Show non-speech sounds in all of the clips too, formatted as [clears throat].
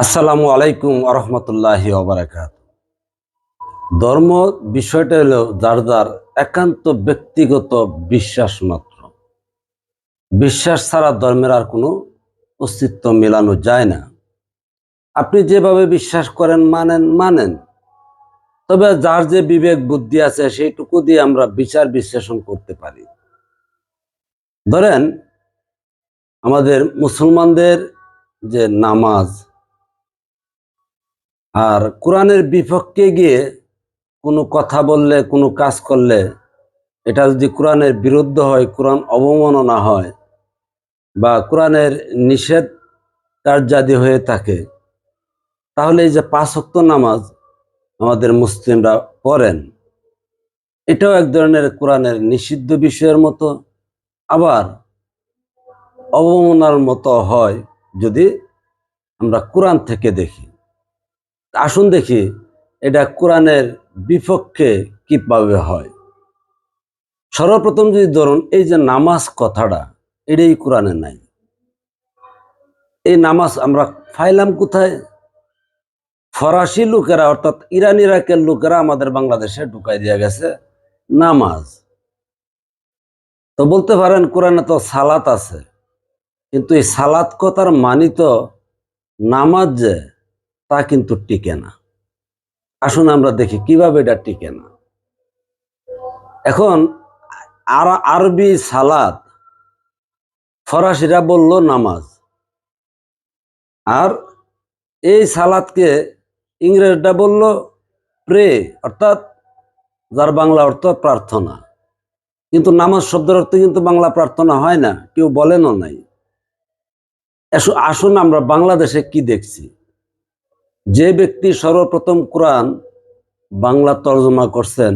আসসালামু আলাইকুম আরহামতুল্লাহি ওবরাকাত। ধর্ম বিষয়টা হলো যার যার একান্ত ব্যক্তিগত বিশ্বাস মাত্র। বিশ্বাস ছাড়া ধর্মের আর কোনো অস্তিত্ব মেলানো যায় না। আপনি যেভাবে বিশ্বাস করেন, মানেন মানেন। তবে যার যে বিবেক, বুদ্ধি আছে, সেইটুকু দিয়ে আমরা বিচার বিশ্লেষণ করতে পারি। ধরেন, আমাদের মুসলমানদের যে নামাজ আর কোরআনের বিপক্ষে গিয়ে কোনো কথা বললে, কোনো কাজ করলে, এটা যদি কোরআনের বিরুদ্ধ হয়, কোরআন অবমাননা হয় বা কোরআনের নিষেধ কার্যাদি হয়ে থাকে, তাহলে এই যে পাঁচ ওয়াক্ত নামাজ আমাদের মুসলিমরা পড়েন, এটাও এক ধরনের কোরআনের নিষিদ্ধ বিষয়ের মতো, আবার অবমাননার মতো হয় যদি আমরা কোরআন থেকে দেখি। আসুন দেখি, এটা কোরআনের বিপক্ষে কীভাবে হয়। সর্বপ্রথম যদি ধরুন, এই যে নামাজ কথাটা, এটাই কোরআনে নাই। এই নামাজ আমরা ফাইলাম কোথায়? ফরাসি লোকেরা, অর্থাৎ ইরান ইরাকের লোকেরা আমাদের বাংলাদেশে ঢুকাই দিয়ে গেছে নামাজ। তো বলতে পারেন, কোরআনে তো সালাত আছে, কিন্তু এই সালাত কথার মানিত নামাজ যে তা কিন্তু টিকে না। আসুন আমরা দেখি কীভাবে এটা টিকে না। এখন আর আরবি সালাদ, ফরাসিরা বলল নামাজ। আর এই সালাদকে ইংরেজরা বলল প্রে, অর্থাৎ যার বাংলা অর্থ প্রার্থনা। কিন্তু নামাজ শব্দের অর্থ কিন্তু বাংলা প্রার্থনা হয় না, কেউ বলেনও নাই। আসুন আমরা বাংলাদেশে কি দেখছি। যে ব্যক্তি সর্বপ্রথম কোরআন বাংলা তর্জমা করছেন,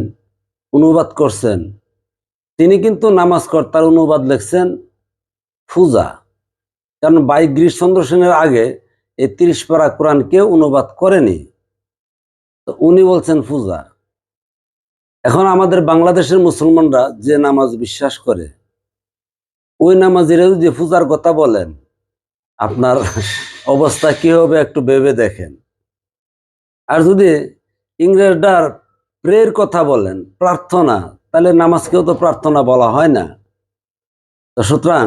অনুবাদ করছেন, তিনি কিন্তু নামাজ কর্তার অনুবাদ লিখছেন ফুজা। কারণ বাই গিরিশচন্দ্র সেনের আগে এই তিরিশ পারা কোরআন কেউ অনুবাদ করেনি। তো উনি বলছেন ফুজা। এখন আমাদের বাংলাদেশের মুসলমানরা যে নামাজ বিশ্বাস করে, ওই নামাজিরা যে ফুজার কথা বলেন, আপনার অবস্থা কি হবে একটু ভেবে দেখেন। আর যদি ইংরেজদার প্রের কথা বলেন, প্রার্থনা, তাহলে নামাজকেও তো প্রার্থনা বলা হয় না। তো সুতরাং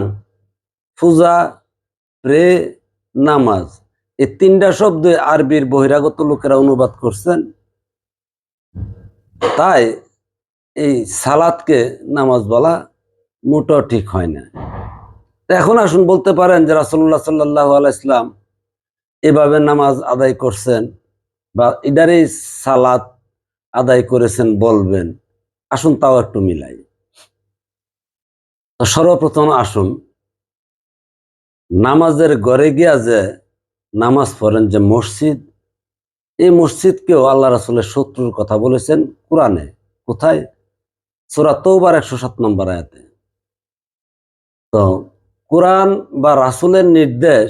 পূজা, প্রে, নামাজ, এই তিনটা শব্দ আরবির বহিরাগত লোকেরা অনুবাদ করছেন। তাই এই সালাদকে নামাজ বলা মোটেও ঠিক হয় না। এখন আসুন বলতে পারেন যে রাসল্লাহ সাল্লাহ আলাইসলাম এভাবে নামাজ আদায় করছেন। বা ইদারেই সালাত আদায় করেছেন বলবেন, আসুন তাও একটু মিলাই। তো সর্বপ্রথম আসুন, নামাজের ঘরে গিয়া যে নামাজ পড়েন যে মসজিদ, এই মসজিদকেও আল্লাহ রাসুলের শত্রুর কথা বলেছেন কোরআনে। কোথায়? সুরা তৌবার একশো সাত নম্বর আয়াতে। তো কোরআন বা রাসুলের নির্দেশ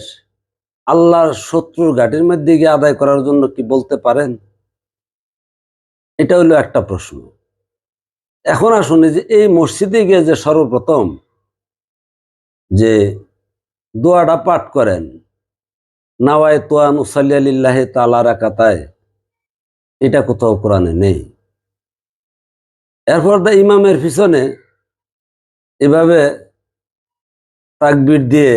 আল্লাহর শত্রুর ঘাটির মধ্যে গিয়ে আদায় করার জন্য কি বলতে পারেন? এটা হলো একটা প্রশ্ন। এখন আসুন যে এই মসজিদে গিয়ে যে সর্বপ্রথম যে দোয়াটা পাঠ করেন, নাওয়ায় তোয়ান উসাল্লাহ তালা রাকাতায়, এটা কোথাও কোরআনে নেই। এরপর দা ইমামের পিছনে এভাবে তাকবির দিয়ে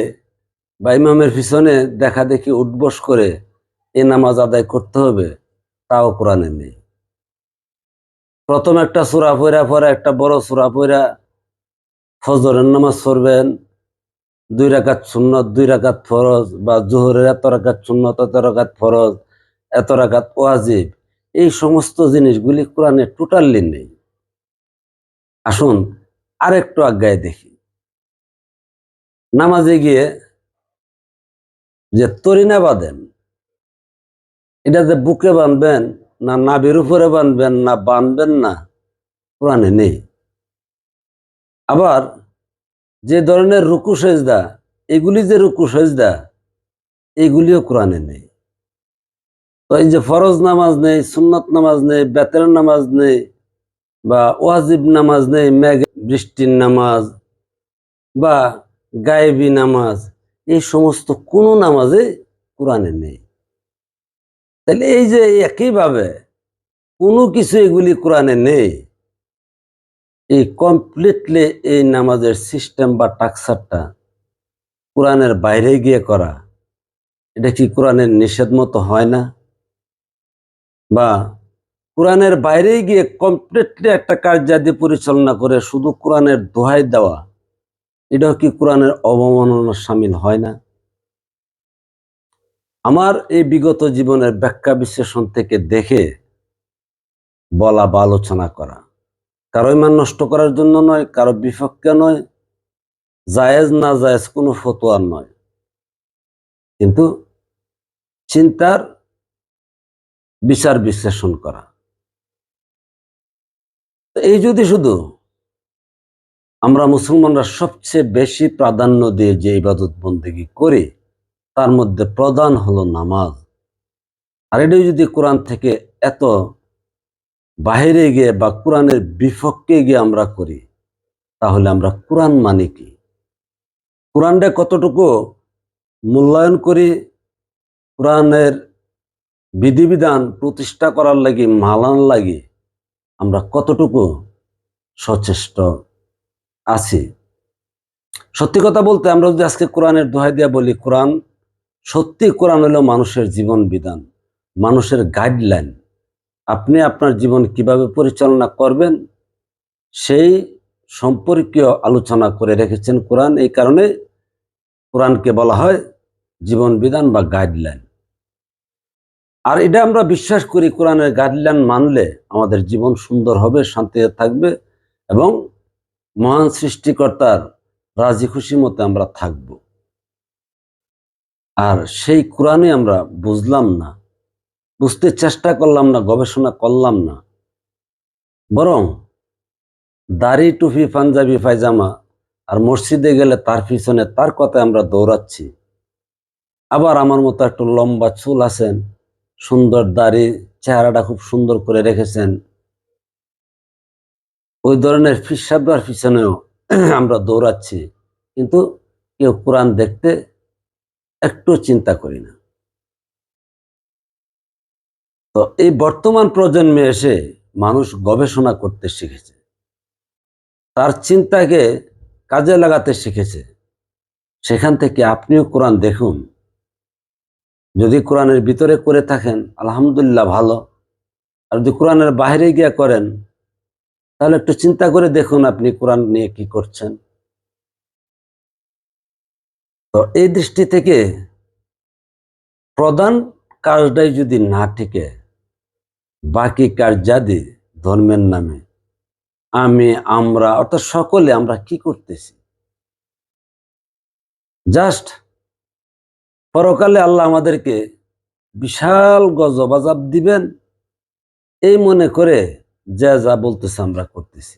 বা ইমামের পিছনে দেখা দেখি উঠবস করে এ নামাজ আদায় করতে হবে, তাও কোরআনে নেই। প্রথম একটা সুরা পইরা পরে একটা বড় সুরা পইরা ফজরের নামাজ পড়বেন, দুই রাকাত সুন্নত, দুই রাকাত ফরজ, বা জোহরের এত রাকাত সুন্নত, এত রাকাত ফরজ, এত রাকাত ওয়াজিব, এই সমস্ত জিনিসগুলি কোরআনে টোটালি নেই। আসুন আরেকটু আজ্ঞায় দেখি। নামাজে গিয়ে যে তরিনা বাঁধেন। এটা যে বুকে বাঁধবেন না নাভির উপরে বাঁধবেন না বাঁধবেন না, কোরআনে নেই। আবার যে ধরনের রুকু সেজদা, এগুলি যে রুকু সেজদা, এগুলিও কোরআনে নেই। তো এই যে ফরজ নামাজ নেই, সুন্নত নামাজ নেই, বেতের নামাজ নেই, বা ওয়াজিব নামাজ নেই, মেঘ বৃষ্টির নামাজ, বা গায়েবী নামাজ এই সমস্ত কোনো নামাজে কোরআনে নেই। তাহলে এই যে একইভাবে কোনো কিছু এগুলি কোরআনে নেই, এই কমপ্লিটলি এই নামাজের সিস্টেম বা টাকসারটা কোরআনের বাইরে গিয়ে করা, এটা কি কোরআনের নিষেধ মতো হয় না? বা কোরআনের বাইরে গিয়ে কমপ্লিটলি একটা কার্যাদি পরিচালনা করে শুধু কোরআনের দোহাই দেওয়া এটাও কি কোরআনের অবমাননার সামিল হয় না? আমার এই বিগত জীবনের ব্যাখ্যা বিশ্লেষণ থেকে দেখে বলা বা আলোচনা করা, কারও ইমান নষ্ট করার জন্য নয়, কারও বিপক্ষে নয়, জায়েজ না জায়েজ কোনো ফতোয়ার নয়। কিন্তু চিন্তার বিচার বিশ্লেষণ করা। এই যদি শুধু আমরা মুসলমানরা সবচেয়ে বেশি প্রাধান্য দিয়ে যে ইবাদত বন্দেগী করি, তার মধ্যে প্রধান হলো নামাজ। আর এটাই যদি কোরআন থেকে এত বাহিরে গিয়ে বা কোরআনের বিপক্ষে গিয়ে আমরা করি, তাহলে আমরা কোরআন মানে কি? কোরআনটা কতটুকু মূল্যায়ন করি, কোরআনের বিধিবিধান প্রতিষ্ঠা করার লাগি, মালান লাগি, আমরা কতটুকু সচেষ্ট? আছি। সত্যি কথা বলতে আমরা যদি আজকে কোরআনের দোহাই দিয়া বলি, কোরআন সত্যি কোরআন হলো মানুষের জীবন বিধান, মানুষের গাইডলাইন আপনি আপনার জীবন কীভাবে পরিচালনা করবেন, সেই সম্পর্কীয় আলোচনা করে রেখেছেন কোরআন। এই কারণে কোরআনকে বলা হয় জীবন বিধান বা গাইডলাইন আর এটা আমরা বিশ্বাস করি, কোরআনের গাইডলাইন মানলে আমাদের জীবন সুন্দর হবে, শান্তিতে থাকবে এবং মহান সৃষ্টিকর্তার রাজি খুশি মতে আমরা থাকব। আর সেই কোরআনে আমরা বুঝলাম না, বুঝতে চেষ্টা করলাম না, গবেষণা করলাম না। বরং দাড়ি, টুপি, পাঞ্জাবি, পায়জামা আর মসজিদে গেলে তার পিছনে তার কথায় আমরা দৌড়াচ্ছি। আবার আমার মতো একটু লম্বা চুল আছেন, সুন্দর দাড়ি, চেহারাটা খুব সুন্দর করে রেখেছেন। ওই ধরনের ফিসাবার পিছনেও [clears throat] আমরা দৌড়াচ্ছি। কিন্তু কেউ কোরআন দেখতে একটু চিন্তা করি না। তো এই বর্তমান প্রজন্মে এসে মানুষ গবেষণা করতে শিখেছে। তার চিন্তাকে কাজে লাগাতে শিখেছে। সেখান থেকে আপনিও কোরআন দেখুন। যদি কোরআনের ভিতরে করে থাকেন, আলহামদুলিল্লাহ ভালো। আর যদি কোরআনের বাইরে গিয়ে করেন তাহলে একটু চিন্তা করে দেখুন আপনি কোরআন নিয়ে কি করছেন। তো এই দৃষ্টি থেকে প্রধান কাজটাই যদি না টিকে, বাকি কার্যাদি ধর্মের নামে, আমি, আমরা, অর্থাৎ সকলে আমরা কি করতেছি? জাস্ট পরকালে আল্লাহ আমাদেরকে বিশাল গজবাজাব দিবেন, এই মনে করে যা যা বলতেছে আমরা করতেছি।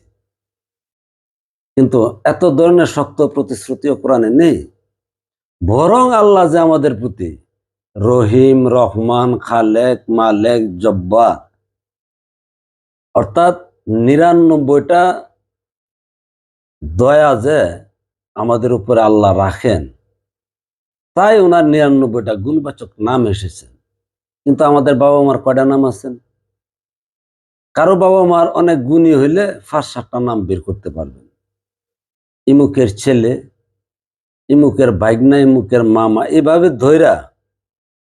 কিন্তু এত ধরনের শক্ত প্রতিশ্রুতিও কোরআনে নেই। বরং আল্লাহ যে আমাদের প্রতি রহিম, রহমান, খালেক, মালেক, জব্বার, অর্থাৎ নিরানব্বইটা দয়া যে আমাদের উপরে আল্লাহ রাখেন, তাই ওনার নিরানব্বইটা গুণবাচক নাম এসেছে। কিন্তু আমাদের বাবা মার কয়টা নাম আছেন কারও বাবা মার অনেক গুণী হইলে ফার্স্ট সাতটা নাম বের করতে পারবেন। ইমুকের ছেলে, ইমুকের বাইগনা ইমুকের মামা, এভাবে ধৈরা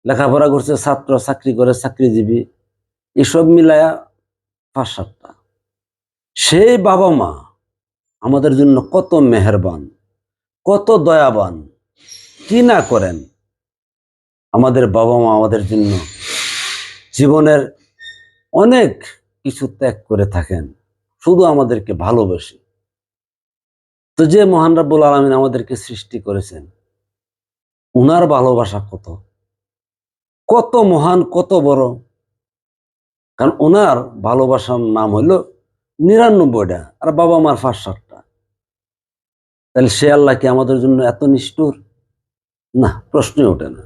লেখাপড়া করছে, ছাত্র, চাকরি করে, চাকরিজীবী, এসব মিলায়া পাঁচ সাতটা সেই বাবা মা আমাদের জন্য কত মেহেরবান, কত দয়াবান, কি না করেন? আমাদের বাবা মা আমাদের জন্য জীবনের অনেক কিছু ত্যাগ করে থাকেন। শুধু আমাদেরকে ভালোবেসে। তো যে মহান রাব্বুল আলমিন আমাদেরকে সৃষ্টি করেছেন, উনার ভালোবাসা কত? কত মহান, কত বড়? কারণ ওনার ভালোবাসার নাম হইল নিরানব্বইটা, আর বাবা মার ফার্স্ট সাতটা তাহলে সে আল্লাহ কি আমাদের জন্য এত নিষ্ঠুর? না, প্রশ্নই ওঠে না।